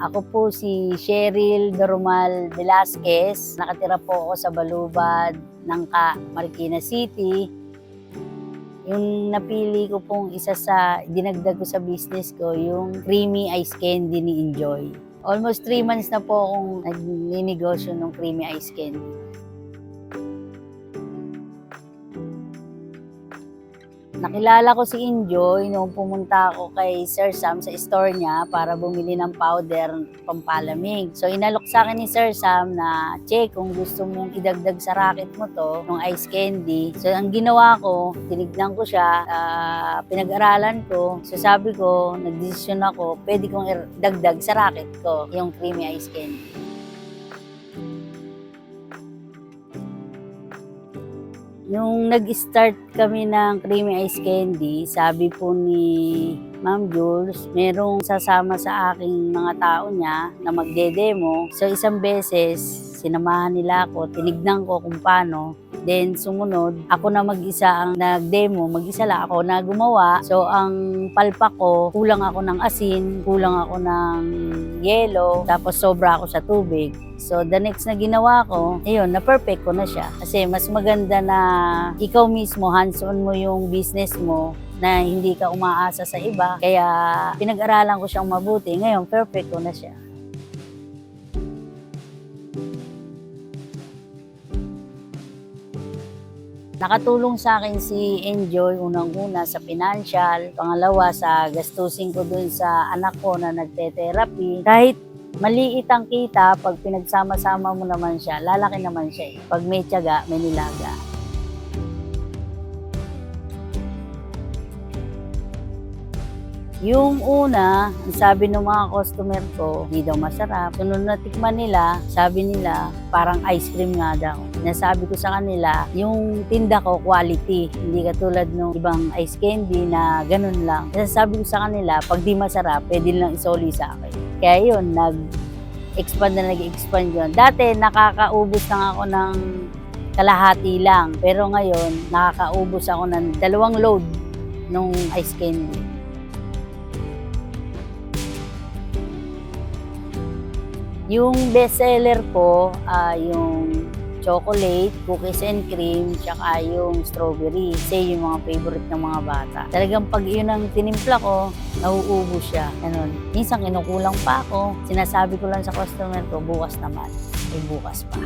Ako po si Cheryl Normal Velasquez. Nakatira po ako sa Balubad ng Ka, Marikina City. Yung napili ko pong isa sa dinagdag ko sa business ko, yung creamy ice candy ni Enjoy. Almost 3 months na po akong nagninegosyo ng creamy ice candy. Nakilala ko si Enjoy nung pumunta ako kay Sir Sam sa store niya para bumili ng powder pampalamig. So inalok sa akin ni Sir Sam na, Che, kung gusto mong idagdag sa racket mo to, ng ice candy. So ang ginawa ko, tinignan ko siya, ah, pinag-aralan ko. So sabi ko, nagdesisyon ako, pwede kong idagdag sa racket ko, yung creamy ice candy. Nung nag-start kami ng creamy ice candy, sabi po ni Ma'am Jules, merong sasama sa aking mga tao niya na magde-demo. So isang beses, sinamahan nila ako, tinignan ko kung paano. Then sumunod, ako na mag-isa ang nag-demo, mag-isa lang ako na gumawa. So ang palpa ko, kulang ako ng asin, kulang ako ng yelo, tapos sobra ako sa tubig. So the next na ginawa ko, ayun, na-perfect ko na siya. Kasi mas maganda na ikaw mismo, hands-on mo yung business mo na hindi ka umaasa sa iba. Kaya pinag-aralan ko siyang mabuti. Ngayon, perfect ko na siya. Nakatulong sa akin si Enjoy unang-una sa financial, pangalawa sa gastusin ko dun sa anak ko na nagte-therapy. Kahit maliit ang kita, pag pinagsama-sama mo naman siya, lalaki naman siya. eh. Pag may tiyaga, may nilaga. Yung una, sabi ng mga customer ko, hindi daw masarap. Sunod na tikman nila, sabi nila, parang ice cream nga daw. Nasabi ko sa kanila, yung tinda ko quality, hindi katulad ng ibang ice candy na ganun lang. Nasasabi ko sa kanila, pag di masarap, pwede lang isoli sa akin. Kaya yun, nag-expand na nag-expand yun. Dati, nakakaubos lang ako ng kalahati lang. Pero ngayon, nakakaubos ako ng dalawang load nung ice candy. Yung bestseller ko, ah, yung chocolate, cookies and cream, tsaka yung strawberry. Kasi yung mga favorite ng mga bata. Talagang pag yun ang tinimpla ko, nauubos siya. Ganun. Minsan kinukulang pa ako. Sinasabi ko lang sa customer ko, bukas naman. Ay bukas pa.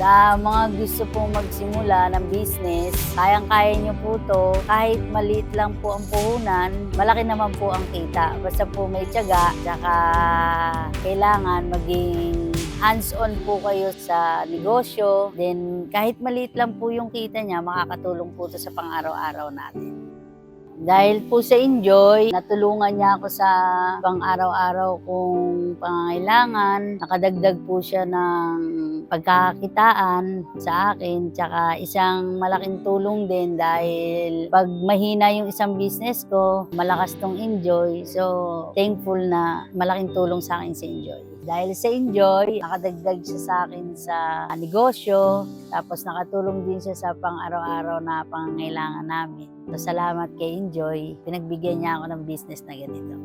Sa mga gusto pong magsimula ng business, kayang-kaya nyo po to. Kahit maliit lang po ang puhunan, malaki naman po ang kita. Basta po may tiyaga, tsaka kailangan maging hands-on po kayo sa negosyo. Then kahit maliit lang po yung kita niya, makakatulong po to sa pang-araw-araw natin. Dahil po sa Enjoy, natulungan niya ako sa pang-araw-araw kong pangangailangan. Nakadagdag po siya ng pagkakakitaan sa akin. Tsaka isang malaking tulong din dahil pag mahina yung isang business ko, malakas tong Enjoy. So, thankful na malaking tulong sa akin si Enjoy. Dahil sa Enjoy, nakadagdag siya sa akin sa negosyo. Tapos nakatulong din siya sa pang-araw-araw na pangangailangan namin. So, salamat kay Enjoy. Pinagbigyan niya ako ng business na ganito.